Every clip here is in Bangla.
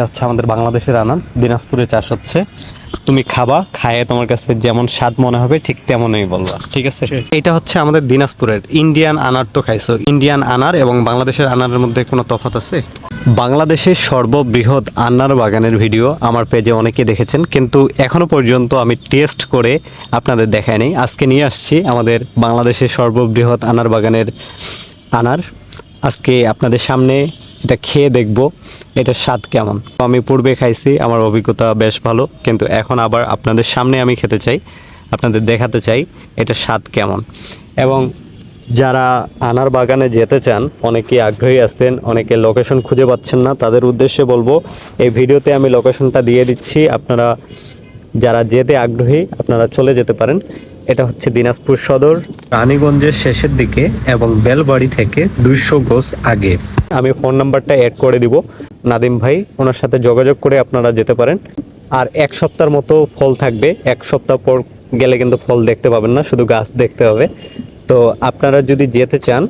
এটা হচ্ছে আমাদের বাংলাদেশের আনার দিনাজপুরে চাষ হচ্ছে। তুমি খাবা খায়ে তোমার কাছে যেমন স্বাদ মনে হবে ঠিক তেমনই বলবা ঠিক আছে? এটা হচ্ছে আমাদের দিনাজপুরের ইন্ডিয়ান আনার তো খাইছো ইন্ডিয়ান আনার এবং বাংলাদেশের আনারের মধ্যে কোনো তফাৎ আছে? বাংলাদেশের সর্ববৃহৎ আনার বাগানের ভিডিও আমার পেজে অনেকে দেখেছেন কিন্তু এখনও পর্যন্ত আমি টেস্ট করে আপনাদের দেখাইনি আজকে নিয়ে আসছি আমাদের বাংলাদেশের সর্ববৃহৎ আনার বাগানের আনার। আজকে আপনাদের সামনে এটা খেয়ে দেখব, এটার স্বাদ কেমন। আমি পূর্বে খাইছি, আমার অভিজ্ঞতা বেশ ভালো, কিন্তু এখন আবার আপনাদের সামনে আমি খেতে চাই, আপনাদের দেখাতে চাই এটার স্বাদ কেমন। এবং যারা আনার বাগানে যেতে চান, অনেকে আগ্রহী আসতেন অনেকে লোকেশন খুঁজে পাচ্ছেন না, তাদের উদ্দেশ্যে বলব, এই ভিডিওতে আমি লোকেশনটা দিয়ে দিচ্ছি, আপনারা যারা যেতে আগ্রহী, আপনারা চলে যেতে পারেন। এটা হচ্ছে দিনাজপুর সদর। রানীগঞ্জের শেষের দিকে এবং বেলবাড়ি থেকে দুইশো গোস আগে। আমি ফোন নাম্বারটা অ্যাড করে দিব। নাদিম ভাই ওনার সাথে যোগাযোগ করে আপনারা যেতে পারেন। আর এক সপ্তাহের মতো ফল থাকবে। এক সপ্তাহ পর গেলে কিন্তু ফল দেখতে পাবেন না শুধু গাছ দেখতে হবে। তো আপনারা যদি যেতে চান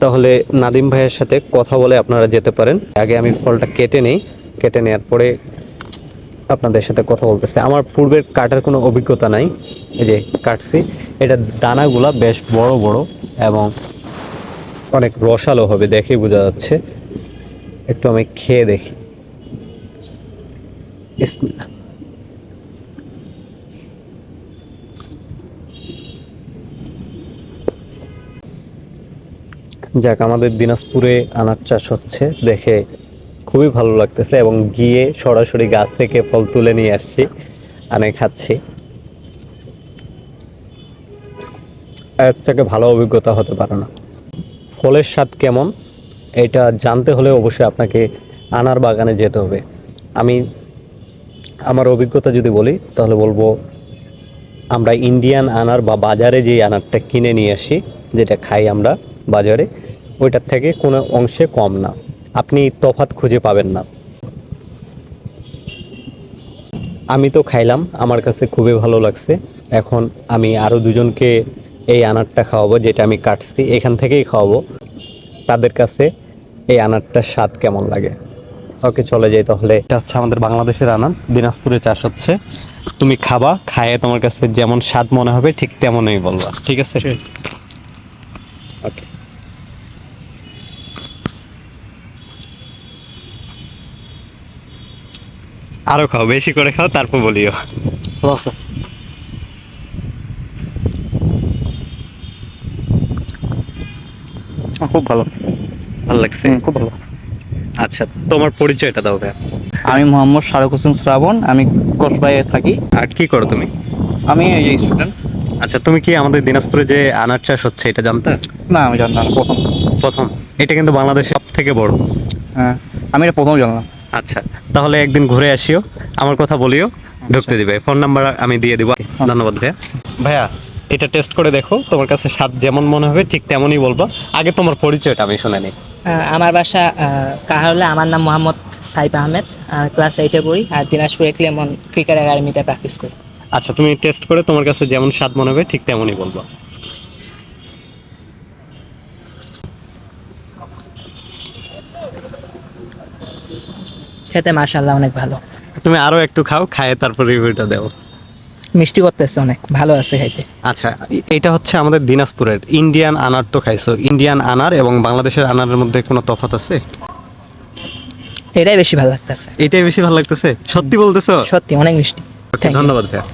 তাহলে নাদিম ভাইয়ের সাথে কথা বলে আপনারা যেতে পারেন। আগে আমি ফলটা কেটে নেই। কেটে নেওয়ার পরে আপনাদের সাথে কথা বলতেছে। আমার পূর্বের কাটার কোনো অভিজ্ঞতা নাই, এই যে কাটছি। এটা দানাগুলা বেশ বড় বড় এবং অনেক রসালো হবে দেখেই বোঝা যাচ্ছে। একটু আমি খেয়ে দেখি। যাক, আমাদের দিনাজপুরে আনার চাষ হচ্ছে, দেখে খুবই ভালো লাগতেছে এবং গিয়ে সরাসরি গাছ থেকে ফল তুলে নিয়ে আসছি, আনে খাচ্ছি। এর থেকে ভালো অভিজ্ঞতা হতে পারে না। ফলের স্বাদ কেমন, এটা জানতে হলে অবশ্যই আপনাকে আনার বাগানে যেতে হবে। আমি আমার অভিজ্ঞতা যদি বলি, তাহলে বলব আমরা ইন্ডিয়ান আনার বা বাজারে যে আনারটা কিনে নিয়ে আসি, যেটা খাই আমরা বাজারে, ওইটার থেকে কোনো অংশে কম না। আপনি তফাৎ খুঁজে পাবেন না। আমি তো খাইলাম, আমার কাছে খুবই ভালো লাগছে। এখন আমি আরও দুজনকে এই আনারটা খাওয়াবো, যেটা আমি কাটছি, এখান থেকেই খাওয়াবো। তাদের কাছে এই আনারটার স্বাদ কেমন লাগে? ওকে, চলে যাই তাহলে। এটা হচ্ছে আমাদের বাংলাদেশের আনার, দিনাজপুরে চাষ হচ্ছে। তুমি খাবা খায়ে তোমার কাছে যেমন স্বাদ মনে হবে, ঠিক তেমনই বলবা ঠিক আছে। আরও খাও বেশি করে খাও তারপর বলিও। খুব ভালো। ভালো লাগছে? খুব ভালো। আচ্ছা তোমার পরিচয়টা দাও ভাইয়া। আমি মোহাম্মদ শারুক হোসেন শ্রাবণ আমি কসবাইয়ে থাকি। আর কি করো তুমি? আমি এই স্টুডেন্ট আচ্ছা তুমি কি আমাদের দিনাজপুরে যে আনার চাষ হচ্ছে এটা জানতে? না আমি জানতাম প্রথম। প্রথম। এটা কিন্তু বাংলাদেশের সব থেকে বড়। হ্যাঁ আমি এটা প্রথম জানলাম। আচ্ছা তাহলে একদিন ঘুরে আসিও আমার কথা বলিও ঢুকতে দিবে। ফোন নাম্বার আমি দিয়ে দিব। ধন্যবাদ ভাইয়া। ভাইয়া এটা টেস্ট করে দেখো তোমার কাছে স্বাদ যেমন মনে হবে ঠিক তেমনই বলব। আগে তোমার পরিচয়টা আমি শুনে নিই। আহ, আমার বাসা কাহারলে আমার নাম মোহাম্মদ সাইফ আহমেদ ক্লাস এইটে পড়ি আর দিনাজপুরে ক্লেমন ক্রিকেট একাডেমিতে প্র্যাকটিস করি। আচ্ছা তুমি টেস্ট করে তোমার কাছে যেমন স্বাদ মনে হবে ঠিক তেমনই বলব। খেতে মাশাল্লাহ অনেক ভালো। তুমি আরও একটু খাও খায়ে তারপর রিভিউটা দাও মিষ্টি করতেছে অনেক ভালো আছে খাইতে। আচ্ছা এটা হচ্ছে আমাদের দিনাজপুরের ইন্ডিয়ান আনার তো খাইছো ইন্ডিয়ান আনার এবং বাংলাদেশের আনারের মধ্যে কোনো তফাৎ আছে? এটাই বেশি ভালো লাগতেছে। এটাই বেশি ভালো লাগতেছে? সত্যি বলতেছো? সত্যি অনেক মিষ্টি. ধন্যবাদ ভাইয়া।